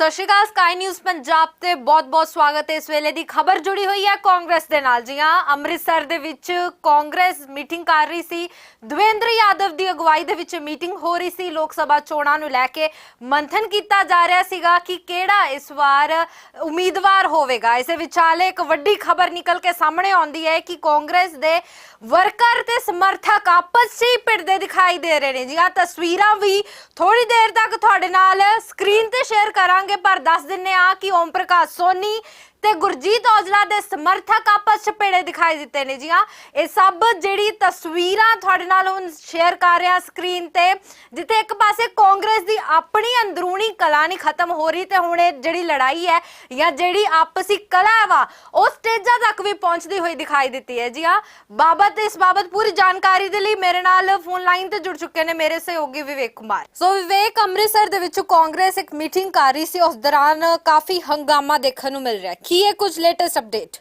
ਸਤਿ ਸ਼੍ਰੀ ਅਕਾਲ ਸਕਾਈ ਨਿਊਜ਼ ਪੰਜਾਬ ਤੇ ਬਹੁਤ-ਬਹੁਤ ਸਵਾਗਤ ਹੈ। ਇਸ ਵੇਲੇ ਦੀ ਖਬਰ ਜੁੜੀ ਹੋਈ ਹੈ ਕਾਂਗਰਸ ਦੇ ਨਾਲ। ਜੀ ਹਾਂ, ਅੰਮ੍ਰਿਤਸਰ ਦੇ ਵਿੱਚ ਕਾਂਗਰਸ ਮੀਟਿੰਗ ਕਰ ਰਹੀ ਸੀ। ਦਵਿੰਦਰ ਯਾਦਵ ਦੀ ਅਗਵਾਈ ਦੇ ਵਿੱਚ ਮੀਟਿੰਗ ਹੋ ਰਹੀ ਸੀ। ਲੋਕ ਸਭਾ ਚੋਣਾਂ ਨੂੰ ਲੈ ਕੇ ਮੰਥਨ ਕੀਤਾ ਜਾ ਰਿਹਾ ਸੀਗਾ ਕਿ ਕਿਹੜਾ ਇਸ ਵਾਰ ਉਮੀਦਵਾਰ ਹੋਵੇਗਾ। ਇਸੇ ਵਿਚਾਲੇ ਇੱਕ ਵੱਡੀ ਖਬਰ ਨਿਕਲ ਕੇ ਸਾਹਮਣੇ ਆਉਂਦੀ ਹੈ ਕਿ ਕਾਂਗਰਸ ਦੇ ਵਰਕਰ ਤੇ ਸਮਰਥਕ ਆਪਸ 'ਚ ਹੀ ਭਿੜਦੇ ਦਿਖਾਈ ਦੇ ਰਹੇ ਨੇ। ਜੀ ਆ ਤਸਵੀਰਾਂ ਵੀ ਥੋੜੀ ਦੇਰ ਤੱਕ ਤੁਹਾਡੇ ਨਾਲ ਸਕਰੀਨ ਤੇ ਸ਼ੇਅਰ ਕਰਾਂਗੇ। ਪਰ ਦੱਸ ਦਿੰਨੇ ਆ ਕਿ ਓਮ ਪ੍ਰਕਾਸ਼ ਸੋਨੀ ਤੇ ਗੁਰਜੀਤ ਔਜਲਾ ਦੇ ਸਮਰਥਕ ਆਪਸ 'ਚ ਭੇੜੇ ਦਿਖਾਈ ਦਿੱਤੇ ਨੇ ਜੀ, ਹਾਂ। ਇਹ ਸਭ ਜਿਹੜੀ ਤਸਵੀਰਾਂ ਤੁਹਾਡੇ ਨਾਲ ਹੁਣ ਸ਼ੇਅਰ ਕਰ ਰਿਹਾ ਸਕਰੀਨ ਤੇ, ਜਿੱਥੇ ਇੱਕ ਪਾਸੇ ਕਾਂਗਰਸ ਦੀ ਆਪਣੀ ਅੰਦਰੂਨੀ ਕਲਾ ਨਹੀਂ ਖਤਮ ਹੋ ਰਹੀ ਤੇ ਹੁਣ ਇਹ ਜਿਹੜੀ ਲੜਾਈ ਹੈ ਜਾਂ ਜਿਹੜੀ ਆਪਸੀ ਕਲਾ ਵਾ, ਉਹ ਸਟੇਜਾਂ ਤੱਕ ਵੀ ਪਹੁੰਚਦੀ ਹੋਈ ਦਿਖਾਈ ਦਿੱਤੀ ਹੈ ਜੀ, ਹਾਂ। ਬਾਬਤ, ਇਸ ਬਾਬਤ ਪੂਰੀ ਜਾਣਕਾਰੀ ਦੇ ਲਈ ਮੇਰੇ ਨਾਲ ਫੋਨ ਲਾਈਨ ਤੇ ਜੁੜ ਚੁੱਕੇ ਨੇ ਮੇਰੇ ਸਹਿਯੋਗੀ ਵਿਵੇਕ ਕੁਮਾਰ। ਸੋ ਵਿਵੇਕ, ਅੰਮ੍ਰਿਤਸਰ ਦੇ ਵਿੱਚ ਕਾਂਗਰਸ ਇੱਕ ਮੀਟਿੰਗ ਕਰ ਰਹੀ ਸੀ, ਉਸ ਦੌਰਾਨ ਕਾਫੀ ਹੰਗਾਮਾ ਦੇਖਣ ਨੂੰ ਮਿਲ ਰਿਹਾ ਕੀ ਹੈ ਕੁਝ ਲੇਟੈਸਟ ਅਪਡੇਟ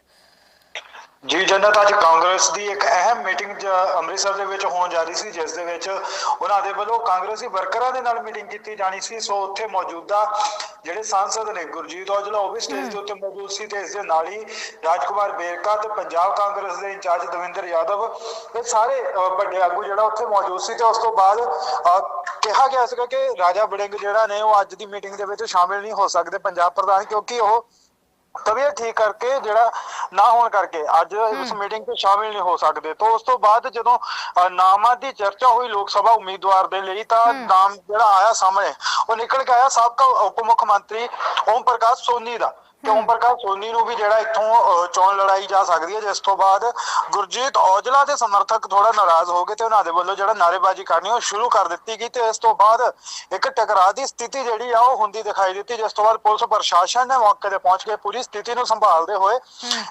ਜੀ ਜਨਤ ਅੱਜ ਕਾਂਗਰਸ ਦੀ ਇੱਕ ਅਹਿਮ ਮੀਟਿੰਗ ਅੰਮ੍ਰਿਤਸਰ ਦੇ ਵਿੱਚ ਹੋਣ ਜਾ ਰਹੀ ਸੀ ਜਿਸ ਦੇ ਵਿੱਚ ਉਹਨਾਂ ਦੇ ਵੱਲੋਂ ਕਾਂਗਰਸੀ ਵਰਕਰਾਂ ਦੇ ਨਾਲ ਮੀਟਿੰਗ ਕੀਤੀ ਜਾਣੀ ਸੀ। ਸੋ ਉੱਥੇ ਮੌਜੂਦਾ ਜਿਹੜੇ ਸਾਂਸਦ ਨੇ ਗੁਰਜੀਤ ਔਜਲਾ ਉਹ ਵੀ ਸਟੇਜ ਦੇ ਉੱਤੇ ਮੌਜੂਦ ਸੀ ਤੇ ਇਸ ਦੇ ਨਾਲ ਹੀ ਰਾਜਕੁਮਾਰ ਬੇਰਕਾ ਤੇ ਪੰਜਾਬ ਕਾਂਗਰਸ ਦੇ ਇੰਚਾਰਜ ਦਵਿੰਦਰ ਯਾਦਵ ਇਹ ਸਾਰੇ ਵੱਡੇ ਆਗੂ ਜਿਹੜਾ ਉੱਥੇ ਮੌਜੂਦ ਸੀ ਤੇ ਉਸ ਤੋਂ ਬਾਅਦ ਕਿਹਾ ਗਿਆ ਸੀਗਾ ਕਿ ਰਾਜਾ ਬੜਿੰਗ ਜਿਹੜਾ ਨੇ ਉਹ ਅੱਜ ਦੀ ਮੀਟਿੰਗ ਦੇ ਵਿੱਚ ਸ਼ਾਮਿਲ ਨਹੀਂ ਹੋ ਸਕਦੇ ਪੰਜਾਬ ਪ੍ਰਧਾਨ ਕਿਉਂਕਿ ਉਹ ਤਬੀਅਤ ਠੀਕ ਕਰਕੇ ਜਿਹੜਾ ਨਾ ਹੋਣ ਕਰਕੇ ਅੱਜ ਇਸ ਮੀਟਿੰਗ 'ਚ ਸ਼ਾਮਿਲ ਨਹੀਂ ਹੋ ਸਕਦੇ। ਤੋਂ ਉਸ ਤੋਂ ਬਾਅਦ ਜਦੋਂ ਨਾਮਾਂ ਦੀ ਚਰਚਾ ਹੋਈ ਲੋਕ ਸਭਾ ਉਮੀਦਵਾਰ ਦੇ ਲਈ ਤਾਂ ਨਾਮ ਜਿਹੜਾ ਆਇਆ ਸਾਹਮਣੇ ਉਹ ਨਿਕਲ ਕੇ ਆਇਆ ਸਾਬਕਾ ਉਪ ਮੁੱਖ ਮੰਤਰੀ ਓਮ ਪ੍ਰਕਾਸ਼ ਸੋਨੀ ਦਾ। ਤੇ ਓਮ ਪ੍ਰਕਾਸ਼ ਸੋਨੀ ਨੂੰ ਵੀ ਜਿਹੜਾ ਇੱਥੋਂ ਚੋਣ ਲੜਾਈ ਜਾ ਸਕਦੀ ਹੈ ਜਿਸ ਤੋਂ ਬਾਅਦ ਗੁਰਜੀਤ ਔਜਲਾ ਦੇ ਸਮਰਥਕ ਥੋੜਾ ਨਾਰਾਜ਼ ਹੋ ਗਏ ਤੇ ਉਹਨਾਂ ਦੇ ਵੱਲੋਂ ਜਿਹੜਾ ਨਾਰੇਬਾਜ਼ੀ ਕਰਨੀ ਉਹ ਸ਼ੁਰੂ ਕਰ ਦਿੱਤੀ ਗਈ ਤੇ ਇਸ ਤੋਂ ਬਾਅਦ ਇੱਕ ਟਕਰਾਅ ਦੀ ਸਥਿਤੀ ਜਿਹੜੀ ਆ ਉਹ ਹੁੰਦੀ ਦਿਖਾਈ ਦਿੱਤੀ ਜਿਸ ਤੋਂ ਬਾਅਦ ਪੁਲਿਸ ਪ੍ਰਸ਼ਾਸਨ ਨੇ ਮੌਕੇ ਤੇ ਪਹੁੰਚ ਕੇ ਪੂਰੀ ਸਥਿਤੀ ਨੂੰ ਸੰਭਾਲਦੇ ਹੋਏ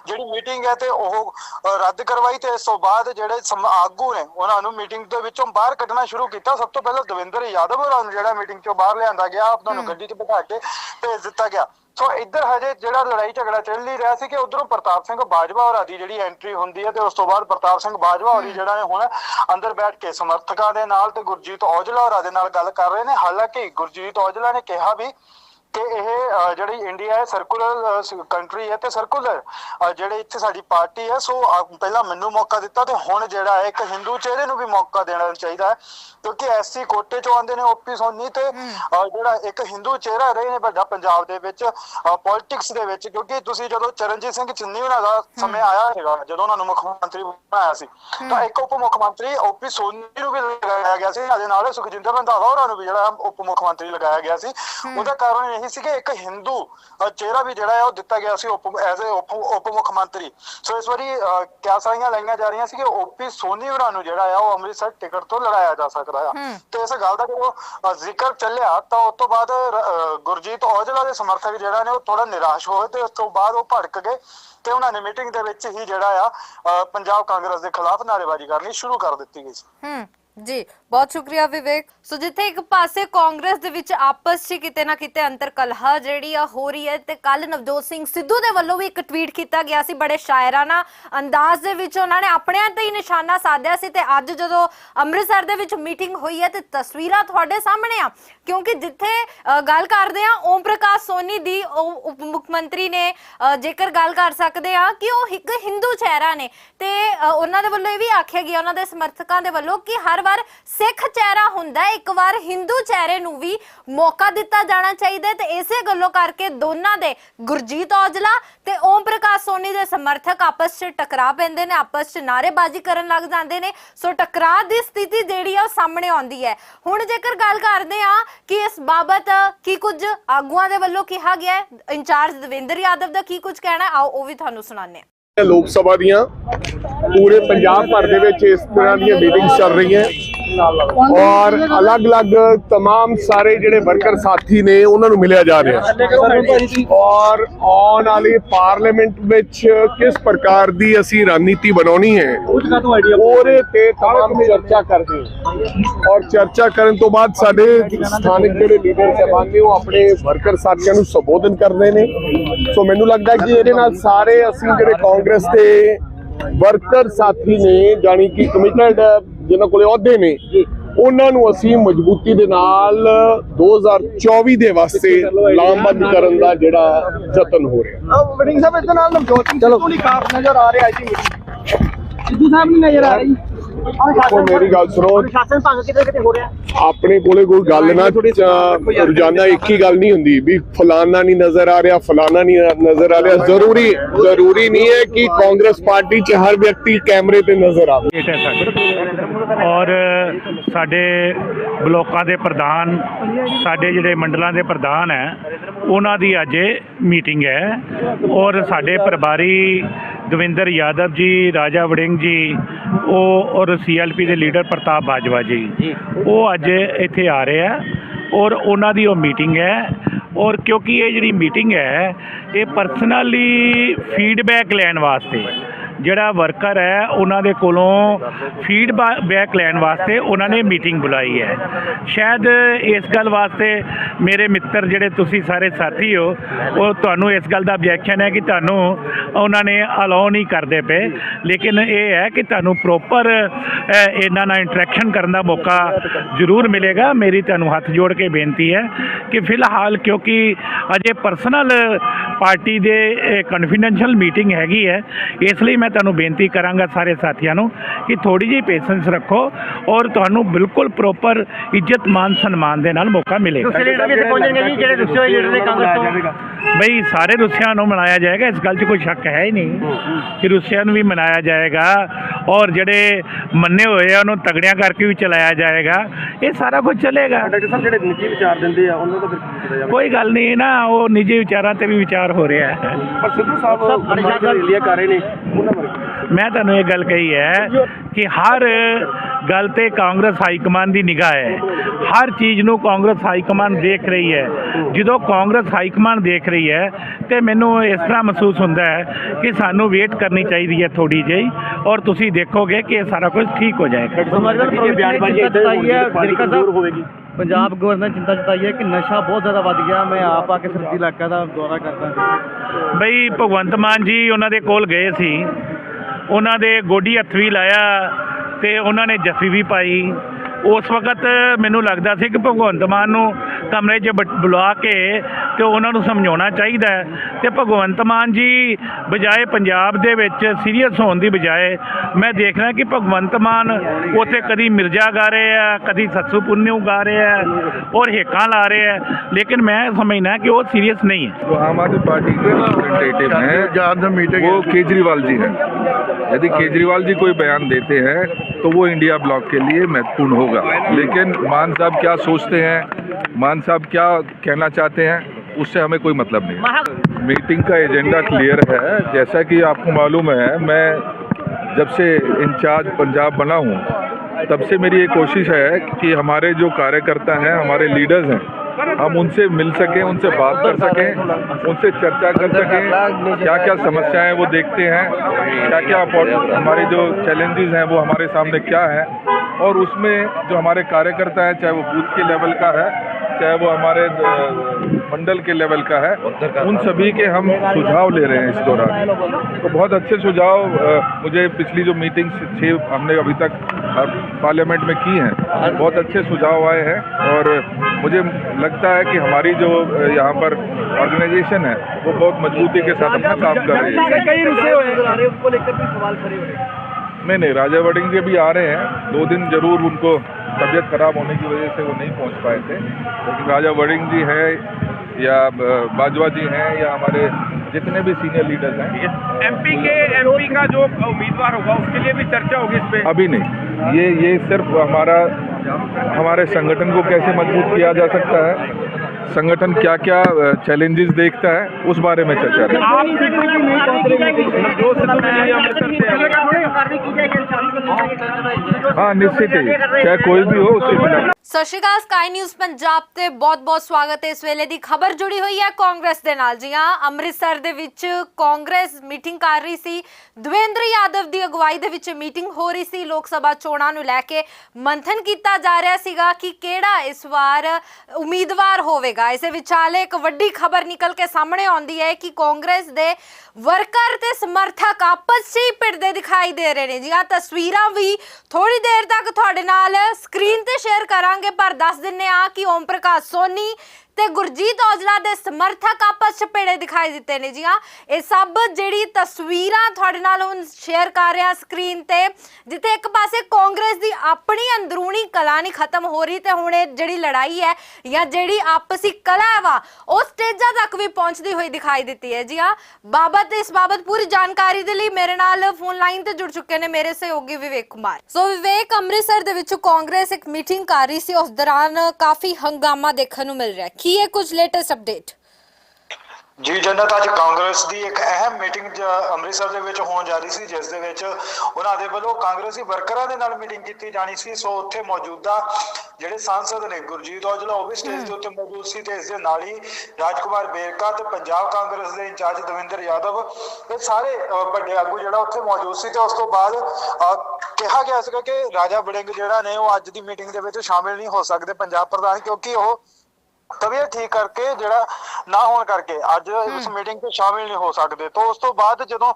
ਜਿਹੜੀ ਮੀਟਿੰਗ ਹੈ ਤੇ ਉਹ ਰੱਦ ਕਰਵਾਈ ਤੇ ਇਸ ਤੋਂ ਬਾਅਦ ਜਿਹੜੇ ਆਗੂ ਨੇ ਉਹਨਾਂ ਨੂੰ ਮੀਟਿੰਗ ਦੇ ਵਿੱਚੋਂ ਬਾਹਰ ਕੱਢਣਾ ਸ਼ੁਰੂ ਕੀਤਾ। ਸਭ ਤੋਂ ਪਹਿਲਾਂ ਦਵਿੰਦਰ ਯਾਦਵ ਹੋਰਾਂ ਨੂੰ ਜਿਹੜਾ ਮੀਟਿੰਗ ਚੋਂ ਬਾਹਰ ਲਿਆਂਦਾ ਗਿਆ ਉਹਨਾਂ ਨੂੰ ਗੱਡੀ 'ਚ ਬਿਠਾ ਕੇ ਭੇਜ ਦਿੱਤਾ ਗਿਆ। ਸੋ ਇੱਧਰ ਹਜੇ ਜਿਹੜਾ ਲੜਾਈ ਝਗੜਾ ਚੱਲ ਹੀ ਰਿਹਾ ਸੀ ਕਿ ਉਧਰੋਂ ਪ੍ਰਤਾਪ ਸਿੰਘ ਬਾਜਵਾ ਹੋਰਾਂ ਦੀ ਜਿਹੜੀ ਐਂਟਰੀ ਹੁੰਦੀ ਹੈ ਤੇ ਉਸ ਤੋਂ ਬਾਅਦ ਪ੍ਰਤਾਪ ਸਿੰਘ ਬਾਜਵਾ ਹੋਰੀ ਜਿਹੜਾ ਨੇ ਹੁਣ ਅੰਦਰ ਬੈਠ ਕੇ ਸਮਰਥਕਾਂ ਦੇ ਨਾਲ ਤੇ ਗੁਰਜੀਤ ਔਜਲਾ ਹੋਰਾਂ ਦੇ ਨਾਲ ਗੱਲ ਕਰ ਰਹੇ ਨੇ। ਹਾਲਾਂਕਿ ਗੁਰਜੀਤ ਔਜਲਾ ਨੇ ਕਿਹਾ ਵੀ ਕਿ ਇਹ ਜਿਹੜੀ ਇੰਡੀਆ ਹੈ ਸਰਕੂਲਰ ਕੰਟਰੀ ਹੈ ਤੇ ਸਰਕੂਲਰ ਜਿਹੜੇ ਇੱਥੇ ਸਾਡੀ ਪਾਰਟੀ ਹੈ ਸੋ ਪਹਿਲਾਂ ਮੈਨੂੰ ਮੌਕਾ ਦਿੱਤਾ ਤੇ ਹੁਣ ਜਿਹੜਾ ਹੈ ਇੱਕ ਹਿੰਦੂ ਚਿਹਰੇ ਨੂੰ ਵੀ ਮੌਕਾ ਦੇਣਾ ਚਾਹੀਦਾ ਹੈ ਕਿਉਂਕਿ ਐਸਸੀ ਕੋਟੇ ਚੋਂ ਆਉਂਦੇ ਨੇ ਓਪੀ ਸੋਨੀ ਤੇ ਜਿਹੜਾ ਇੱਕ ਹਿੰਦੂ ਚਿਹਰਾ ਰਹੇ ਨੇ ਵੱਡਾ ਪੰਜਾਬ ਦੇ ਵਿੱਚ ਪੋਲਿਟਿਕਸ ਦੇ ਵਿੱਚ ਕਿਉਂਕਿ ਤੁਸੀਂ ਜਦੋਂ ਚਰਨਜੀਤ ਸਿੰਘ ਚੰਨੀ ਉਹਨਾਂ ਦਾ ਸਮੇਂ ਆਇਆ ਹੈਗਾ ਜਦੋਂ ਉਹਨਾਂ ਨੂੰ ਮੁੱਖ ਮੰਤਰੀ ਬਣਾਇਆ ਸੀ ਤਾਂ ਇੱਕ ਉਪ ਮੁੱਖ ਮੰਤਰੀ ਓਪੀ ਸੋਨੀ ਨੂੰ ਵੀ ਲਗਾਇਆ ਗਿਆ ਸੀ ਨਾਲ ਸੁਖਜਿੰਦਰ ਰੰਧਾਵਾ ਹੋਰਾਂ ਨੂੰ ਵੀ ਜਿਹੜਾ ਉਪ ਮੁੱਖ ਮੰਤਰੀ ਲਗਾਇਆ ਗਿਆ ਸੀ ਉਹਦਾ ਕਾਰਨ ਇਹੀ ਸੀ ਕਿ ਇੱਕ ਹਿੰਦੂ ਚਿਹਰਾ ਵੀ ਜਿਹੜਾ ਹੈ ਉਹ ਦਿੱਤਾ ਗਿਆ ਸੀ ਐਜ਼ ਅ ਉਪ ਮੁੱਖ ਮੰਤਰੀ। ਸੋ ਇਸ ਵਾਰੀ ਅ, ਕਿਆਸਾਈਆਂ ਲਾਈਆਂ ਜਾ ਰਹੀਆਂ ਸੀ ਕਿ ਓਪੀ ਸੋਨੀ ਹੋਰਾਂ ਨੂੰ ਜਿਹੜਾ ਆ ਉਹ ਅੰਮ੍ਰਿਤਸਰ ਟਿਕਟ ਤੋਂ ਲੜਾਇਆ ਜਾ ਸਕਦਾ ਆ। ਤੇ ਇਸ ਗੱਲ ਦਾ ਜਦੋਂ ਜ਼ਿਕਰ ਚੱਲਿਆ ਤਾਂ ਉਸ ਤੋਂ ਬਾਅਦ ਗੁਰਜੀਤ ਔਜਲਾ ਦੇ ਸਮਰਥਕ ਜਿਹੜਾ ਨੇ ਉਹ ਥੋੜਾ ਨਿਰਾਸ਼ ਹੋਏ ਤੇ ਉਸ ਤੋਂ ਬਾਅਦ ਉਹ ਭੜਕ ਗਏ ਤੇ ਉਹਨਾਂ ਨੇ ਮੀਟਿੰਗ ਦੇ ਵਿੱਚ ਹੀ ਜਿਹੜਾ ਆ ਪੰਜਾਬ ਕਾਂਗਰਸ ਦੇ ਖਿਲਾਫ ਨਾਅਰੇਬਾਜ਼ੀ ਕਰਨੀ ਸ਼ੁਰੂ ਕਰ ਦਿੱਤੀ ਗਈ ਸੀ। ਹੂੰ। ਜੀ, ਬਹੁਤ ਸ਼ੁਕਰੀਆ ਵਿਵੇਕ। ਸੋ ਜਿੱਥੇ ਇੱਕ ਪਾਸੇ ਕਾਂਗਰਸ ਦੇ ਵਿੱਚ ਆਪਸ 'ਚ ਕਿਤੇ ਨਾ ਕਿਤੇ ਅੰਤਰ ਕਲਹ ਜਿਹੜੀ ਆ ਹੋ ਰਹੀ ਹੈ ਤੇ ਕੱਲ ਨਵਜੋਤ ਸਿੰਘ ਸਿੱਧੂ ਦੇ ਵੱਲੋਂ ਵੀ ਇੱਕ ਟਵੀਟ ਕੀਤਾ ਗਿਆ ਸੀ ਬੜੇ ਸ਼ਾਇਰਾਨਾ ਅੰਦਾਜ਼ ਦੇ ਵਿੱਚ ਉਹਨਾਂ ਨੇ ਆਪਣਿਆਂ ਤੇ ਹੀ ਨਿਸ਼ਾਨਾ ਸਾਧਿਆ ਸੀ ਤੇ ਅੱਜ ਜਦੋਂ ਅੰਮ੍ਰਿਤਸਰ ਦੇ ਵਿੱਚ ਮੀਟਿੰਗ ਹੋਈ ਹੈ ਤੇ ਤਸਵੀਰਾਂ ਤੁਹਾਡੇ ਸਾਹਮਣੇ ਆ। ਕਿਉਂਕਿ ਜਿੱਥੇ ਗੱਲ ਕਰਦੇ ਆ ਓਮ ਪ੍ਰਕਾਸ਼ ਸੋਨੀ ਦੀ ਉਹ ਉਪ ਮੁੱਖ ਮੰਤਰੀ ਨੇ ਜੇਕਰ ਗੱਲ ਕਰ ਸਕਦੇ ਆ ਕਿ ਉਹ ਇੱਕ ਹਿੰਦੂ ਚਿਹਰਾ ਨੇ ਤੇ ਉਹਨਾਂ ਦੇ ਵੱਲੋਂ ਇਹ ਵੀ ਆਖਿਆ ਗਿਆ, ਉਹਨਾਂ ਦੇ ਸਮਰਥਕਾਂ ਦੇ ਵੱਲੋਂ ਕਿ ਹਰ ਵਾਰ ਸਿੱਖ ਚਿਹਰਾ ਹੁੰਦਾ ਹੈ, ਇੱਕ ਵਾਰ ਹਿੰਦੂ ਚਿਹਰੇ ਨੂੰ ਵੀ ਮੌਕਾ ਦਿੱਤਾ ਜਾਣਾ ਚਾਹੀਦਾ ਤੇ ਇਸੇ ਗੱਲੋਂ ਕਰਕੇ ਦੋਨਾਂ ਦੇ ਗੁਰਜੀਤ ਔਜਲਾ ਤੇ ਓਮ ਪ੍ਰਕਾਸ਼ ਸੋਨੀ ਦੇ ਸਮਰਥਕ ਆਪਸ 'ਚ ਟਕਰਾ ਪੈਂਦੇ ਨੇ, ਆਪਸ 'ਚ ਨਾਅਰੇਬਾਜ਼ੀ ਕਰਨ ਲੱਗ ਜਾਂਦੇ ਨੇ, ਸੋ ਟਕਰਾਅ ਦੀ ਸਥਿਤੀ ਜਿਹੜੀ ਆ ਉਹ ਸਾਹਮਣੇ ਆਉਂਦੀ ਹੈ। ਹੁਣ ਜੇਕਰ ਗੱਲ ਕਰਦੇ ਆ ਕਿ ਇਸ ਬਾਬਤ ਕੀ ਕੁਝ ਆਗੂਆਂ ਦੇ ਵੱਲੋਂ ਕਿਹਾ ਗਿਆ ਹੈ, ਇੰਚਾਰਜ ਦਵਿੰਦਰ ਯਾਦਵ ਦਾ ਕੀ ਕੁਝ ਕਹਿਣਾ ਆਓ ਉਹ ਵੀ ਤੁਹਾਨੂੰ ਸੁਣਾਉਂਦੇ ਹਾਂ। ਲੋਕ ਸਭਾ ਦੀਆਂ ਪੂਰੇ ਪੰਜਾਬ ਭਰ ਦੇ ਵਿੱਚ ਇਸ ਤਰ੍ਹਾਂ ਦੀਆਂ ਮੀਟਿੰਗਸ ਚੱਲ ਰਹੀਆਂ ਔਰ ਅਲੱਗ-ਅਲੱਗ तमाम ਸਾਰੇ ਜਿਹੜੇ ਵਰਕਰ ਸਾਥੀ ਨੇ ਉਹਨਾਂ ਨੂੰ ਮਿਲਿਆ ਜਾ ਰਿਹਾ ਔਰ ਆਉਣ ਵਾਲੀ ਪਾਰਲੀਮੈਂਟ ਵਿੱਚ ਕਿਸ ਪ੍ਰਕਾਰ ਦੀ ਅਸੀਂ ਰਣਨੀਤੀ ਬਣਾਉਣੀ ਹੈ ਉਹਦੇ ਤੇ तमाम ਚਰਚਾ ਕਰਦੇ ਹਾਂ। ਔਰ ਚਰਚਾ ਕਰਨ ਤੋਂ ਬਾਅਦ ਸਾਡੇ ਸਥਾਨਕ ਜਿਹੜੇ ਲੀਡਰ ਸਾਹਿਬਾਨ ਨੇ ਉਹ ਆਪਣੇ ਵਰਕਰ ਸਾਥੀਆਂ ਨੂੰ ਸੰਬੋਧਨ ਕਰਦੇ ਨੇ ਸੋ ਮੈਨੂੰ ਲੱਗਦਾ ਕਿ ਇਹਦੇ ਨਾਲ ਸਾਰੇ ਅਸੀਂ ਜਿਹੜੇ ਕਾਂਗਰਸ ਦੇ ਵਰਕਰ ਸਾਥੀ ਨੇ ਜਾਨੀ ਕਿ ਕਮਿਟਡ ਜਿਨ੍ਹਾਂ ਕੋਲੇ ਅਹੁਦੇ ਨੇ ਉਹਨਾਂ ਨੂੰ ਅਸੀਂ ਮਜ਼ਬੂਤੀ ਦੇ ਨਾਲ 2024 ਦੇ ਵਾਸਤੇ ਲਾਮਬੰਦ ਕਰਨ ਦਾ ਜਿਹੜਾ ਯਤਨ ਹੋ ਰਿਹਾ। ਵਡਿੰਗ ਸਾਹਿਬ ਇਹਦੇ ਨਾਲ ਨਵਜੋਤ ਸਿੰਘ ਸਿੱਧੂ ਨਹੀਂ ਕਾਫ ਨਜ਼ਰ ਆ ਰਿਹਾ ਜੀ। ਸਿੱਧੂ ਸਾਹਿਬ ਨਹੀਂ ਨਜ਼ਰ ਆ ਰਹੀ। ਦੇਖੋ ਮੇਰੀ ਗੱਲ ਸੁਣੋ। ਸ਼ਾਸਨ ਭੰਗ ਕਿਤੇ ਕਿਤੇ ਹੋ ਰਿਹਾ। ਆਪਣੇ ਕੋਲੇ ਕੋਈ ਗੱਲ ਨਾ ਰੋਜ਼ਾਨਾ ਇੱਕ ਹੀ ਗੱਲ ਨਹੀਂ ਹੁੰਦੀ ਵੀ ਫਲਾਨਾ ਨਹੀਂ ਨਜ਼ਰ ਆ ਰਿਹਾ ਫਲਾਨਾ ਨਹੀਂ ਨਜ਼ਰ ਆ ਰਿਹਾ। ਜ਼ਰੂਰੀ ਜ਼ਰੂਰੀ ਨਹੀਂ ਹੈ ਕਿ ਕਾਂਗਰਸ ਪਾਰਟੀ 'ਚ ਹਰ ਵਿਅਕਤੀ ਕੈਮਰੇ ਤੇ ਨਜ਼ਰ ਆਵੇ। ਔਰ ਸਾਡੇ ਬਲੋਕਾਂ ਦੇ ਪ੍ਰਧਾਨ ਸਾਡੇ ਜਿਹੜੇ ਮੰਡਲਾਂ ਦੇ ਪ੍ਰਧਾਨ ਹੈ ਉਹਨਾਂ ਦੀ ਅੱਜ ਮੀਟਿੰਗ ਹੈ। ਔਰ ਸਾਡੇ ਪ੍ਰਭਾਰੀ ਦਵਿੰਦਰ ਯਾਦਵ ਜੀ ਰਾਜਾ ਵੜਿੰਗ ਜੀ ਉਹ ਔਰ ਸੀਐਲਪੀ ਦੇ ਲੀਡਰ ਪ੍ਰਤਾਪ ਬਾਜਵਾ ਜੀ। ਉਹ ਅੱਜ ਇੱਥੇ ਆ ਰਹੇ ਆ ਔਰ ਉਹਨਾਂ ਦੀ ਉਹ ਮੀਟਿੰਗ ਹੈ ਔਰ ਕਿਉਂਕਿ ਇਹ ਜਿਹੜੀ ਮੀਟਿੰਗ ਹੈ ਇਹ ਪਰਸਨਲੀ ਫੀਡਬੈਕ ਲੈਣ ਵਾਸਤੇ। ਜਿਹੜਾ ਵਰਕਰ ਹੈ, ਉਹਨਾਂ ਦੇ ਕੋਲੋਂ ਫੀਡਬੈਕ ਲੈਣ ਵਾਸਤੇ ਉਹਨਾਂ ਨੇ ਮੀਟਿੰਗ ਬੁਲਾਈ ਹੈ। ਸ਼ਾਇਦ ਇਸ ਗੱਲ ਵਾਸਤੇ ਮੇਰੇ ਮਿੱਤਰ ਜਿਹੜੇ ਤੁਸੀਂ ਸਾਰੇ ਸਾਥੀ ਹੋ, ਉਹ ਤੁਹਾਨੂੰ ਇਸ ਗੱਲ ਦਾ ਵਿਆਖਿਆਨ ਹੈ ਕਿ ਤੁਹਾਨੂੰ ਉਹਨਾਂ ਨੇ ਅਲਾਉ ਨਹੀਂ ਕਰਦੇ ਪਏ। ਲੇਕਿਨ ਇਹ ਹੈ ਕਿ ਤੁਹਾਨੂੰ ਪ੍ਰੋਪਰ ਇਹਨਾਂ ਨਾਲ ਇੰਟਰੈਕਸ਼ਨ ਕਰਨ ਦਾ ਮੌਕਾ ਜ਼ਰੂਰ ਮਿਲੇਗਾ। ਮੇਰੀ ਤੁਹਾਨੂੰ ਹੱਥ ਜੋੜ ਕੇ ਬੇਨਤੀ ਹੈ ਕਿ ਫਿਲਹਾਲ ਕਿਉਂਕਿ ਅਜੇ ਪਰਸਨਲ ਪਾਰਟੀ ਦੇ ਕਨਫੀਡੈਂਸ਼ੀਅਲ ਮੀਟਿੰਗ ਹੈਗੀ ਹੈ, ਇਸ ਲਈ ਮੈਂ ਤੁਹਾਨੂੰ ਬੇਨਤੀ ਕਰਾਂਗਾ ਸਾਰੇ ਸਾਥੀਆਂ ਨੂੰ ਕਿ ਥੋੜੀ ਜਿਹੀ ਪੇਸ਼ੈਂਸ ਰੱਖੋ ਔਰ ਤੁਹਾਨੂੰ ਬਿਲਕੁਲ ਪ੍ਰੋਪਰ ਇੱਜ਼ਤ ਮਾਨ ਸਨਮਾਨ ਦੇ ਨਾਲ ਮੌਕਾ ਮਿਲੇਗਾ ਦੂਸਰੇ ਲੀਡਰ ਵੀ ਇੱਥੇ ਪਹੁੰਚਣਗੇ ਜੀ ਜਿਹੜੇ ਰੁੱਸੇ ਹੋਏ ਲੀਡਰ ਨੇ ਕਾਂਗਰਸ ਤੋਂ। ਬਈ ਸਾਰੇ ਰੁੱਸਿਆਂ ਨੂੰ ਮਨਾਇਆ ਜਾਏਗਾ ਇਸ ਗੱਲ 'ਚ ਕੋਈ ਸ਼ੱਕ ਹੈ ਹੀ ਨਹੀਂ ਕਿ ਰੁੱਸਿਆਂ ਨੂੰ ਵੀ ਮਨਾਇਆ ਜਾਏਗਾ। ਔਰ ਜਿਹੜੇ ਮੰਨੇ ਹੋਏ ਆ ਉਹਨੂੰ ਤਗੜਿਆਂ ਕਰਕੇ ਵੀ ਚਲਾਇਆ ਜਾਏਗਾ। ਇਹ ਸਾਰਾ ਕੁਝ ਚੱਲੇਗਾ। ਡਾਕਟਰ ਸਾਹਿਬ ਜਿਹੜੇ ਨਿੱਜੀ ਵਿਚਾਰ ਦਿੰਦੇ ਆ ਉਹਨਾਂ ਤੋਂ ਫਿਰ ਕੀ ਕੀਤਾ ਜਾਵੇ? ਕੋਈ ਗੱਲ ਨਹੀਂ ਨਾ ਉਹ ਨਿੱਜੀ ਵਿਚਾਰਾਂ ਤੇ ਵੀ ਵਿਚਾਰ ਹੋ ਰਿਹਾ ਹੈ। ਪਰ ਸਿੱਧੂ ਸਾਹਿਬ ਰੈਲੀਆਂ ਕਰ ਰਹੇ ਨੇ ਉਹਨਾਂ ਬਾਰੇ ਮੈਂ ਤੁਹਾਨੂੰ ਇਹ ਗੱਲ ਕਹੀ ਹੈ ਕਿ ਹਰ ਗੱਲ ਤੇ ਕਾਂਗਰਸ ਹਾਈ ਕਮਾਂਡ ਦੀ ਨਿਗਾਹ ਹੈ। ਹਰ ਚੀਜ਼ ਨੂੰ ਕਾਂਗਰਸ ਹਾਈ ਕਮਾਂਡ ਦੇਖ ਰਹੀ ਹੈ। ਜਦੋਂ ਕਾਂਗਰਸ ਹਾਈ ਕਮਾਂਡ ਦੇਖ ਰਹੀ ਹੈ ਤੇ ਮੈਨੂੰ ਇਸ ਤਰ੍ਹਾਂ ਮਹਿਸੂਸ ਹੁੰਦਾ ਹੈ ਕਿ ਸਾਨੂੰ ਵੇਟ ਕਰਨੀ ਚਾਹੀਦੀ ਹੈ ਥੋੜੀ ਜਿਹੀ ਔਰ ਤੁਸੀਂ ਦੇਖੋਗੇ ਕਿ ਇਹ ਸਾਰਾ ਕੁਝ ਠੀਕ ਹੋ ਜਾਏਗਾ। ਪੰਜਾਬ ਗਵਰਨਰ ਚਿੰਤਾ ਜਤਾਈ ਹੈ ਕਿ ਨਸ਼ਾ ਬਹੁਤ ਜ਼ਿਆਦਾ ਵੱਧ ਗਿਆ। ਮੈਂ ਆਪ ਆ ਕੇ ਸਰਦੀ ਇਲਾਕਾ ਦਾ ਦੌਰਾ ਕਰਦਾ ਬਈ ਭਗਵੰਤ ਮਾਨ ਜੀ ਉਹਨਾਂ ਦੇ ਕੋਲ ਗਏ ਸੀ। ਉਹਨਾਂ ਦੇ ਗੋਡੀ ਹੱਥ ਵੀ ਲਾਇਆ ਤੇ ਉਹਨਾਂ ਨੇ ਜੱਫੀ ਵੀ ਪਾਈ ਉਸ ਵਕਤ ਮੈਨੂੰ ਲੱਗਦਾ ਸੀ ਕਿ ਭਗਵੰਤ ਮਾਨ ਨੂੰ ਕਮਰੇ 'ਚ ਬ- ਬੁਲਾ ਕੇ ਤੇ ਉਹਨਾਂ ਨੂੰ ਸਮਝਾਉਣਾ ਚਾਹੀਦਾ ਹੈ ਤੇ ਭਗਵੰਤ ਮਾਨ ਜੀ ਬਜਾਏ ਪੰਜਾਬ ਦੇ ਵਿੱਚ ਸੀਰੀਅਸ ਹੋਣ ਦੀ ਬਜਾਏ ਮੈਂ ਦੇਖ ਰਿਹਾ ਕਿ ਭਗਵੰਤ ਮਾਨ ਉੱਥੇ ਕਦੀ ਮਿਰਜ਼ਾ ਗਾ ਰਹੇ ਆ ਕਦੀ ਸੱਸੂ ਪੁੰਨਿਓ ਗਾ ਰਹੇ ਆ ਔਰ ਹੇਕਾਂ ਲਾ ਰਹੇ ਆ ਲੇਕਿਨ ਮੈਂ ਸਮਝਣਾ ਕਿ ਉਹ ਸੀਰੀਅਸ नहीं है जो आम आदमी पार्टी के रिप्रेजेंटेटिव हैं वो केजरीवाल जी हैं यदि केजरीवाल जी कोई बयान देते हैं तो वो इंडिया ब्लॉक के लिए महत्वपूर्ण होगा। लेकिन मान साहब क्या सोचते हैं? मान साहब क्या कहना चाहते हैं? उससे हमें कोई मतलब नहीं मीटिंग का एजेंडा क्लियर है। जैसा कि आपको मालूम है, मैं जब से इंचार्ज पंजाब बना हूँ, तब से मेरी ये कोशिश है कि हमारे जो कार्यकर्ता हैं, हमारे लीडर्स हैं हम उनसे मिल सकें उनसे बात कर सकें उनसे चर्चा कर सकें क्या क्या समस्याएँ वो देखते हैं क्या क्या हमारे जो चैलेंजेस हैं वो हमारे सामने क्या है और उसमें जो हमारे कार्यकर्ता हैं चाहे वो बूथ के लेवल का है चाहे वो हमारे मंडल के लेवल का है। उन सभी के हम सुझाव ले रहे हैं इस दौरान। तो बहुत अच्छे सुझाव मुझे पिछली जो मीटिंग छः हमने अभी तक पार्लियामेंट में की हैं। बहुत अच्छे सुझाव आए हैं और मुझे लगता है कि हमारी जो यहाँ पर ऑर्गेनाइजेशन है वो बहुत मजबूती के साथ अपना काम कर रही है। कई रुसे हुए हैं। उनको लेकर भी सवाल खड़े हो रहे हैं। नहीं नहीं राजा वडिंग जी भी आ रहे हैं। दो दिन ज़रूर उनको तबीयत खराब होने की वजह से वो नहीं पहुँच पाए थे। लेकिन राजा वडिंग जी हैं या बाजवा जी हैं या हमारे जितने भी सीनियर लीडर्स हैं। एमपी के एमपी का जो उम्मीदवार होगा उसके लिए भी चर्चा होगी इस पर अभी नहीं। ये ये सिर्फ़ हमारा हमारे संगठन को कैसे मज़बूत किया जा सकता है संगठन क्या क्या चैलेंजेस देखता है उस बारे में चर्चा जो हाँ निश्चित ही चाहे कोई भी हो उससे बिना ਸਤਿ ਸ਼੍ਰੀ ਅਕਾਲ ਸਕਾਈ ਨਿਊਜ਼ ਪੰਜਾਬ ਤੇ ਬਹੁਤ-ਬਹੁਤ ਸਵਾਗਤ ਹੈ ਇਸ ਵੇਲੇ ਦੀ ਖਬਰ ਜੁੜੀ ਹੋਈ ਹੈ ਕਾਂਗਰਸ ਦੇ ਨਾਲ ਜੀ ਹਾਂ ਅੰਮ੍ਰਿਤਸਰ ਦੇ ਵਿੱਚ ਕਾਂਗਰਸ ਮੀਟਿੰਗ ਕਰ ਰਹੀ ਸੀ ਦਵਿੰਦਰ ਯਾਦਵ ਦੀ ਅਗਵਾਈ ਦੇ ਵਿੱਚ ਮੀਟਿੰਗ ਹੋ ਰਹੀ ਸੀ ਲੋਕ ਸਭਾ ਚੋਣਾਂ ਨੂੰ ਲੈ ਕੇ ਮੰਥਨ ਕੀਤਾ ਜਾ ਰਿਹਾ ਸੀਗਾ ਕਿ ਕਿਹੜਾ ਇਸ ਵਾਰ ਉਮੀਦਵਾਰ ਹੋਵੇਗਾ ਜਾਏਗਾ ਇਸੇ ਵਿਚਾਲੇ ਇੱਕ ਵੱਡੀ ਖਬਰ ਨਿਕਲ ਕੇ ਸਾਹਮਣੇ ਆਉਂਦੀ ਹੈ ਕਿ ਕਾਂਗਰਸ ਦੇ ਵਰਕਰ ਤੇ ਸਮਰਥਕ ਆਪਸ 'ਚ ਹੀ ਭਿੜਦੇ ਦਿਖਾਈ ਦੇ ਰਹੇ ਨੇ ਜੀ ਆ ਤਸਵੀਰਾਂ ਵੀ ਥੋੜੀ ਦੇਰ ਤੱਕ ਤੁਹਾਡੇ ਨਾਲ ਸਕਰੀਨ ਤੇ ਸ਼ੇਅਰ ਕਰਾਂਗੇ, ਪਰ ਦੱਸ ਦਿੰਨੇ ਆ ਕਿ ਓਮ ਪ੍ਰਕਾਸ਼ ਸੋਨੀ ਤੇ ਗੁਰਜੀਤ ਔਜਲਾ ਦੇ ਸਮਰਥਕ ਆਪਸ 'ਚ ਭਿੜੇ ਦਿਖਾਈ ਦਿੱਤੇ ਨੇ ਜੀ ਹਾਂ। ਇਹ ਸਭ ਜਿਹੜੀ ਤਸਵੀਰਾਂ ਤੁਹਾਡੇ ਨਾਲ ਹੁਣ ਸ਼ੇਅਰ ਕਰ ਰਿਹਾ ਸਕਰੀਨ ਤੇ, ਜਿੱਥੇ ਇੱਕ ਪਾਸੇ ਕਾਂਗਰਸ ਦੀ ਆਪਣੀ ਅੰਦਰੂਨੀ ਕਲਾ ਨਹੀਂ ਖਤਮ ਹੋ ਰਹੀ ਤੇ ਹੁਣ ਇਹ ਜਿਹੜੀ ਲੜਾਈ ਹੈ ਜਾਂ ਜਿਹੜੀ ਆਪਸੀ ਕਲਾ ਵਾ, ਉਹ ਸਟੇਜਾਂ ਤੱਕ ਵੀ ਪਹੁੰਚਦੀ ਹੋਈ ਦਿਖਾਈ ਦਿੱਤੀ ਹੈ। ਜੀ ਹਾਂ ਬਾਬਤ ਇਸ ਬਾਬਤ ਪੂਰੀ ਜਾਣਕਾਰੀ ਦੇ ਲਈ ਮੇਰੇ ਨਾਲ ਫੋਨ ਲਾਈਨ ਤੇ ਜੁੜ ਚੁੱਕੇ ਨੇ ਮੇਰੇ ਸਹਿਯੋਗੀ ਵਿਵੇਕ ਕੁਮਾਰ। ਸੋ ਵਿਵੇਕ, ਅੰਮ੍ਰਿਤਸਰ ਦੇ ਵਿੱਚ ਕਾਂਗਰਸ ਇੱਕ ਮੀਟਿੰਗ ਕਰ ਰਹੀ ਸੀ। ਉਸ ਦੌਰਾਨ ਕਾਫੀ ਹੰਗਾਮਾ ਦੇਖਣ ਨੂੰ ਮਿਲ ਰਿਹਾ ਕੀ ਹੈ ਕੁਝ ਲੇਟੈਸਟ ਅਪਡੇਟ ਜੀ ਜਨਤ ਅੱਜ ਕਾਂਗਰਸ ਦੀ ਇੱਕ ਅਹਿਮ ਮੀਟਿੰਗ ਅੰਮ੍ਰਿਤਸਰ ਦੇ ਵਿੱਚ ਹੋਣ ਜਾ ਰਹੀ ਸੀ ਜਿਸ ਦੇ ਵਿੱਚ ਉਹਨਾਂ ਦੇ ਵੱਲੋਂ ਕਾਂਗਰਸੀ ਵਰਕਰਾਂ ਦੇ ਨਾਲ ਮੀਟਿੰਗ ਕੀਤੀ ਜਾਣੀ ਸੀ। ਸੋ ਉੱਥੇ ਮੌਜੂਦਾ ਜਿਹੜੇ ਸਾਂਸਦ ਨੇ ਗੁਰਜੀਤ ਔਜਲਾ ਉਹ ਵੀ ਸਟੇਜ ਦੇ ਉੱਤੇ ਮੌਜੂਦ ਸੀ ਤੇ ਇਸ ਦੇ ਨਾਲ ਹੀ ਰਾਜਕੁਮਾਰ ਬੇਰਕਾ ਤੇ ਪੰਜਾਬ ਕਾਂਗਰਸ ਦੇ ਇੰਚਾਰਜ ਦਵਿੰਦਰ ਯਾਦਵ ਇਹ ਸਾਰੇ ਵੱਡੇ ਆਗੂ ਜਿਹੜਾ ਉੱਥੇ ਮੌਜੂਦ ਸੀ ਤੇ ਉਸ ਤੋਂ ਬਾਅਦ ਕਿਹਾ ਗਿਆ ਸੀਗਾ ਕਿ ਰਾਜਾ ਵੜਿੰਗ ਜਿਹੜਾ ਨੇ ਉਹ ਅੱਜ ਦੀ ਮੀਟਿੰਗ ਦੇ ਵਿੱਚ ਸ਼ਾਮਿਲ ਨਹੀਂ ਹੋ ਸਕਦੇ ਪੰਜਾਬ ਪ੍ਰਧਾਨ ਕਿਉਂਕਿ ਉਹ ਤਬੀਅਤ ਠੀਕ ਕਰਕੇ ਜਿਹੜਾ ਨਾ ਹੋਣ ਕਰਕੇ ਅੱਜ ਇਸ ਮੀਟਿੰਗ 'ਚ ਸ਼ਾਮਿਲ ਨਹੀਂ ਹੋ ਸਕਦੇ। ਤੋਂ ਉਸ ਤੋਂ ਬਾਅਦ ਜਦੋਂ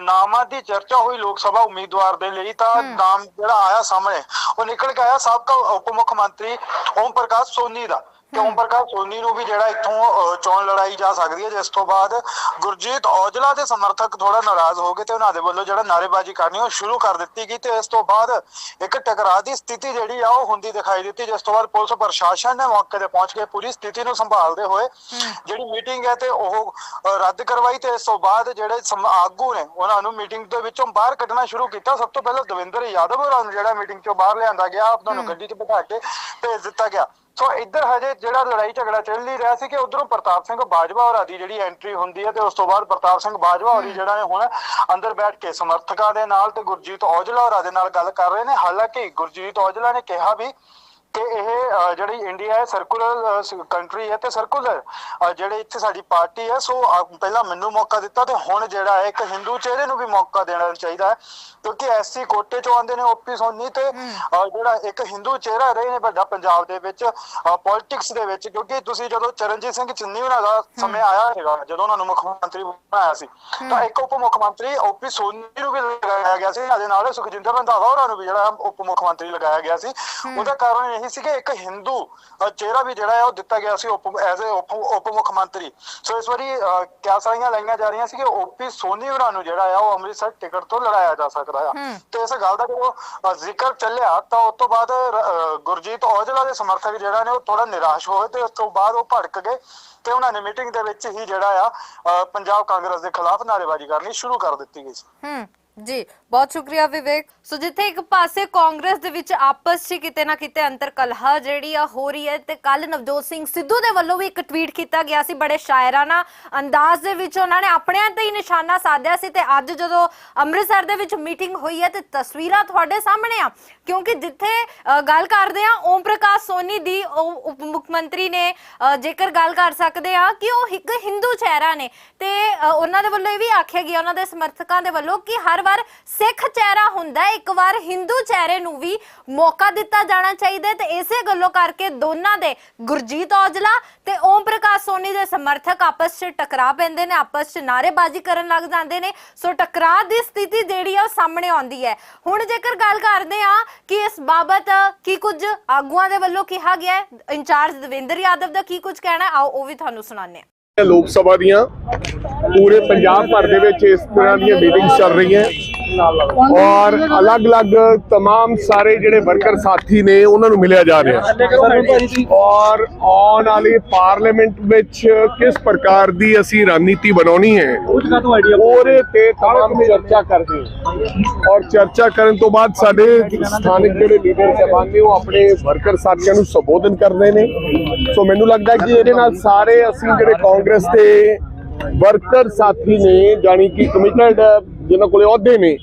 ਨਾਮਾਂ ਦੀ ਚਰਚਾ ਹੋਈ ਲੋਕ ਸਭਾ ਉਮੀਦਵਾਰ ਦੇ ਲਈ ਤਾਂ ਨਾਮ ਜਿਹੜਾ ਆਇਆ ਸਾਹਮਣੇ ਉਹ ਨਿਕਲ ਕੇ ਆਇਆ ਸਾਬਕਾ ਉਪ ਮੁੱਖ ਮੰਤਰੀ ਓਮ ਪ੍ਰਕਾਸ਼ ਸੋਨੀ ਦਾ। ਕਿ ਓਮ ਪ੍ਰਕਾਸ਼ ਸੋਨੀ ਨੂੰ ਵੀ ਜਿਹੜਾ ਇੱਥੋਂ ਚੋਣ ਲੜਾਈ ਜਾ ਸਕਦੀ ਹੈ ਜਿਸ ਤੋਂ ਬਾਅਦ ਗੁਰਜੀਤ ਔਜਲਾ ਦੇ ਸਮਰਥਕ ਥੋੜਾ ਨਾਰਾਜ਼ ਹੋ ਗਏ ਤੇ ਉਹਨਾਂ ਦੇ ਵੱਲੋਂ ਜਿਹੜਾ ਨਾਰੇਬਾਜ਼ੀ ਕਰਨੀ ਉਹ ਸ਼ੁਰੂ ਕਰ ਦਿੱਤੀ ਗਈ ਤੇ ਇਸ ਤੋਂ ਬਾਅਦ ਇੱਕ ਟਕਰਾਅ ਦੀ ਸਥਿਤੀ ਜਿਹੜੀ ਆ ਉਹ ਹੁੰਦੀ ਦਿਖਾਈ ਦਿੱਤੀ ਜਿਸ ਤੋਂ ਬਾਅਦ ਪੁਲਿਸ ਪ੍ਰਸ਼ਾਸਨ ਨੇ ਮੌਕੇ ਤੇ ਪਹੁੰਚ ਕੇ ਪੂਰੀ ਸਥਿਤੀ ਨੂੰ ਸੰਭਾਲਦੇ ਹੋਏ ਜਿਹੜੀ ਮੀਟਿੰਗ ਹੈ ਤੇ ਉਹ ਰੱਦ ਕਰਵਾਈ ਤੇ ਇਸ ਤੋਂ ਬਾਅਦ ਜਿਹੜੇ ਆਗੂ ਨੇ ਉਹਨਾਂ ਨੂੰ ਮੀਟਿੰਗ ਦੇ ਵਿੱਚੋਂ ਬਾਹਰ ਕੱਢਣਾ ਸ਼ੁਰੂ ਕੀਤਾ। ਸਭ ਤੋਂ ਪਹਿਲਾਂ ਦਵਿੰਦਰ ਯਾਦਵ ਹੋਰਾਂ ਨੂੰ ਜਿਹੜਾ ਮੀਟਿੰਗ ਚੋਂ ਬਾਹਰ ਲਿਆਂਦਾ ਗਿਆ ਉਹਨਾਂ ਨੂੰ ਗੱਡੀ 'ਚ ਬਿਠਾ ਕੇ ਭੇਜ ਦਿੱਤਾ ਗਿਆ। ਸੋ ਇੱਧਰ ਹਜੇ ਜਿਹੜਾ ਲੜਾਈ ਝਗੜਾ ਚੱਲ ਹੀ ਰਿਹਾ ਸੀ ਕਿ ਉਧਰੋਂ ਪ੍ਰਤਾਪ ਸਿੰਘ ਬਾਜਵਾ ਹੋਰਾਂ ਦੀ ਜਿਹੜੀ ਐਂਟਰੀ ਹੁੰਦੀ ਹੈ ਤੇ ਉਸ ਤੋਂ ਬਾਅਦ ਪ੍ਰਤਾਪ ਸਿੰਘ ਬਾਜਵਾ ਹੋਰੀ ਜਿਹੜਾ ਨੇ ਹੁਣ ਅੰਦਰ ਬੈਠ ਕੇ ਸਮਰਥਕਾਂ ਦੇ ਨਾਲ ਤੇ ਗੁਰਜੀਤ ਔਜਲਾ ਹੋਰਾਂ ਦੇ ਨਾਲ ਗੱਲ ਕਰ ਰਹੇ ਨੇ। ਹਾਲਾਂਕਿ ਗੁਰਜੀਤ ਔਜਲਾ ਨੇ ਕਿਹਾ ਵੀ ਕਿ ਇਹ ਜਿਹੜੀ ਇੰਡੀਆ ਹੈ ਸਰਕੂਲਰ ਕੰਟਰੀ ਹੈ ਤੇ ਸਰਕੂਲਰ ਜਿਹੜੇ ਇੱਥੇ ਸਾਡੀ ਪਾਰਟੀ ਹੈ ਸੋ ਪਹਿਲਾਂ ਮੈਨੂੰ ਮੌਕਾ ਦਿੱਤਾ ਤੇ ਹੁਣ ਜਿਹੜਾ ਹੈ ਇੱਕ ਹਿੰਦੂ ਚਿਹਰੇ ਨੂੰ ਵੀ ਮੌਕਾ ਦੇਣਾ ਚਾਹੀਦਾ ਹੈ ਕਿਉਂਕਿ ਐਸਸੀ ਕੋਟੇ ਚੋਂ ਆਉਂਦੇ ਨੇ ਓਪੀ ਸੋਨੀ ਤੇ ਜਿਹੜਾ ਇੱਕ ਹਿੰਦੂ ਚਿਹਰਾ ਰਹੇ ਨੇ ਵੱਡਾ ਪੰਜਾਬ ਦੇ ਵਿੱਚ ਪੋਲਿਟਿਕਸ ਦੇ ਵਿੱਚ ਕਿਉਂਕਿ ਤੁਸੀਂ ਜਦੋਂ ਚਰਨਜੀਤ ਸਿੰਘ ਚੰਨੀ ਉਹਨਾਂ ਦਾ ਸਮੇਂ ਆਇਆ ਹੈਗਾ ਜਦੋਂ ਉਹਨਾਂ ਨੂੰ ਮੁੱਖ ਮੰਤਰੀ ਬਣਾਇਆ ਸੀ ਤਾਂ ਇੱਕ ਉਪ ਮੁੱਖ ਮੰਤਰੀ ਓਪੀ ਸੋਨੀ ਨੂੰ ਵੀ ਲਗਾਇਆ ਗਿਆ ਸੀ ਨਾਲ ਸੁਖਜਿੰਦਰ ਰੰਧਾਵਾ ਹੋਰਾਂ ਨੂੰ ਵੀ ਜਿਹੜਾ ਉਪ ਮੁੱਖ ਮੰਤਰੀ ਲਗਾਇਆ ਗਿਆ ਸੀ ਉਹਦਾ ਕਾਰਨ ਇਹੀ ਸੀ ਕਿ ਇੱਕ ਹਿੰਦੂ ਚਿਹਰਾ ਵੀ ਜਿਹੜਾ ਹੈ ਉਹ ਦਿੱਤਾ ਗਿਆ ਸੀ ਐਜ਼ ਅ ਉਪ ਮੁੱਖ ਮੰਤਰੀ। ਸੋ ਇਸ ਵਾਰੀ ਅ, ਕਿਆਸਾਂ ਲਾਈਆਂ ਜਾ ਰਹੀਆਂ ਸੀ ਕਿ ਓਪੀ ਸੋਨੀ ਹੋਰਾਂ ਨੂੰ ਜਿਹੜਾ ਆ ਉਹ ਅੰਮ੍ਰਿਤਸਰ ਟਿਕਟ ਤੋਂ ਲੜਾਇਆ ਜਾ ਸਕਦਾ ਆ। ਤੇ ਇਸ ਗੱਲ ਦਾ ਜਦੋਂ ਜ਼ਿਕਰ ਚੱਲਿਆ ਤਾਂ ਉਸ ਤੋਂ ਬਾਅਦ ਗੁਰਜੀਤ ਔਜਲਾ ਦੇ ਸਮਰਥਕ ਜਿਹੜਾ ਨੇ ਉਹ ਥੋੜਾ ਨਿਰਾਸ਼ ਹੋਏ ਤੇ ਉਸ ਤੋਂ ਬਾਅਦ ਉਹ ਭੜਕ ਗਏ ਤੇ ਉਹਨਾਂ ਨੇ ਮੀਟਿੰਗ ਦੇ ਵਿੱਚ ਹੀ ਜਿਹੜਾ ਆ ਪੰਜਾਬ ਕਾਂਗਰਸ ਦੇ ਖਿਲਾਫ ਨਾਅਰੇਬਾਜ਼ੀ ਕਰਨੀ ਸ਼ੁਰੂ ਕਰ ਦਿੱਤੀ ਗਈ ਸੀ। ਹੂੰ ਜੀ। ਬਹੁਤ ਸ਼ੁਕਰੀਆ ਵਿਵੇਕ। ਸੋ ਜਿੱਥੇ ਇੱਕ ਪਾਸੇ ਕਾਂਗਰਸ ਦੇ ਵਿੱਚ ਆਪਸ 'ਚ ਕਿਤੇ ਨਾ ਕਿਤੇ ਅੰਤਰ ਕਲਹ ਜਿਹੜੀ ਆ ਹੋ ਰਹੀ ਹੈ ਤੇ ਕੱਲ ਨਵਜੋਤ ਸਿੰਘ ਸਿੱਧੂ ਦੇ ਵੱਲੋਂ ਵੀ ਇੱਕ ਟਵੀਟ ਕੀਤਾ ਗਿਆ ਸੀ, ਬੜੇ ਸ਼ਾਇਰਾਨਾ ਅੰਦਾਜ਼ ਦੇ ਵਿੱਚ ਉਹਨਾਂ ਨੇ ਆਪਣਿਆਂ ਤੇ ਹੀ ਨਿਸ਼ਾਨਾ ਸਾਧਿਆ ਸੀ ਤੇ ਅੱਜ ਜਦੋਂ ਅੰਮ੍ਰਿਤਸਰ ਦੇ ਵਿੱਚ ਮੀਟਿੰਗ ਹੋਈ ਹੈ ਤੇ ਤਸਵੀਰਾਂ ਤੁਹਾਡੇ ਸਾਹਮਣੇ ਆ। ਕਿਉਂਕਿ ਜਿੱਥੇ ਗੱਲ ਕਰਦੇ ਆ ਓਮ ਪ੍ਰਕਾਸ਼ ਸੋਨੀ ਦੀ ਉਹ ਉਪ ਮੁੱਖ ਮੰਤਰੀ ਨੇ ਜੇਕਰ ਗੱਲ ਕਰ ਸਕਦੇ ਆ ਕਿ ਉਹ ਇੱਕ ਹਿੰਦੂ ਚਿਹਰਾ ਨੇ ਤੇ ਉਹਨਾਂ ਦੇ ਵੱਲੋਂ ਇਹ ਵੀ ਆਖਿਆ ਗਿਆ, ਉਹਨਾਂ ਦੇ ਸਮਰਥਕਾਂ ਦੇ ਵੱਲੋਂ ਕਿ ਹਰ ਵਾਰ ਸਿੱਖ ਚਿਹਰਾ ਹੁੰਦਾ ਇੱਕ ਵਾਰ ਹਿੰਦੂ ਚਿਹਰੇ ਨੂੰ ਵੀ ਮੌਕਾ ਦਿੱਤਾ ਜਾਣਾ ਚਾਹੀਦਾ ਹੈ ਤੇ ਇਸੇ ਗੱਲੋਂ ਕਰਕੇ ਦੋਨਾਂ ਦੇ ਗੁਰਜੀਤ ਔਜਲਾ ਤੇ ਓਮ ਪ੍ਰਕਾਸ਼ ਸੋਨੀ ਦੇ ਸਮਰਥਕ ਆਪਸ 'ਚ ਟਕਰਾ ਪੈਂਦੇ ਨੇ, ਆਪਸ 'ਚ ਨਾਅਰੇਬਾਜ਼ੀ ਕਰਨ ਲੱਗ ਜਾਂਦੇ ਨੇ। ਸੋ ਟਕਰਾਅ ਦੀ ਸਥਿਤੀ ਜਿਹੜੀ ਆ ਉਹ ਸਾਹਮਣੇ ਆਉਂਦੀ ਹੈ। ਹੁਣ ਜੇਕਰ ਗੱਲ ਕਰਦੇ ਆ ਕਿ ਇਸ ਬਾਬਤ ਕੀ ਕੁਝ ਆਗੂਆਂ ਦੇ ਵੱਲੋਂ ਕਿਹਾ ਗਿਆ ਹੈ, ਇੰਚਾਰਜ ਦਵਿੰਦਰ ਯਾਦਵ ਦਾ ਕੀ ਕੁਝ ਕਹਿਣਾ ਆਓ ਉਹ ਵੀ ਤੁਹਾਨੂੰ ਸੁਣਾਉਂਦੇ ਹਾਂ। ਲੋਕ ਸਭਾ ਦੀਆਂ ਪੂਰੇ ਪੰਜਾਬ ਭਰ ਦੇ ਵਿੱਚ ਇਸ ਤਰ੍ਹਾਂ ਦੀਆਂ ਮੀਟਿੰਗਸ ਚੱਲ ਰਹੀਆਂ ਔਰ ਅਲੱਗ-ਅਲੱਗ तमाम ਸਾਰੇ ਜਿਹੜੇ ਵਰਕਰ ਸਾਥੀ ਨੇ ਉਹਨਾਂ ਨੂੰ ਮਿਲਿਆ ਜਾ ਰਿਹਾ ਔਰ ਆਉਣ ਵਾਲੀ ਪਾਰਲੀਮੈਂਟ ਵਿੱਚ ਕਿਸ ਪ੍ਰਕਾਰ ਦੀ ਅਸੀਂ ਰਣਨੀਤੀ ਬਣਾਉਣੀ ਹੈ ਉਹਦੇ ਤੇ तमाम ਚਰਚਾ ਕਰਦੇ ਹਾਂ। ਔਰ ਚਰਚਾ ਕਰਨ ਤੋਂ ਬਾਅਦ ਸਾਡੇ ਸਥਾਨਕ ਜਿਹੜੇ ਲੀਡਰ ਸਾਹਿਬਾਨ ਨੇ ਉਹ ਆਪਣੇ ਵਰਕਰ ਸਾਥੀਆਂ ਨੂੰ ਸੰਬੋਧਨ ਕਰਦੇ ਨੇ ਸੋ ਮੈਨੂੰ ਲੱਗਦਾ ਕਿ ਇਹਦੇ ਨਾਲ ਸਾਰੇ ਅਸੀਂ ਜਿਹੜੇ ਕਾਂਗਰਸ ਦੇ ਵਰਕਰ ਸਾਥੀ ਨੇ ਜਾਣੀ ਕਿ ਕਮਿਟਡ ਜਿਨ੍ਹਾਂ ਕੋਲੇ ਅਹੁਦੇ ਨੇ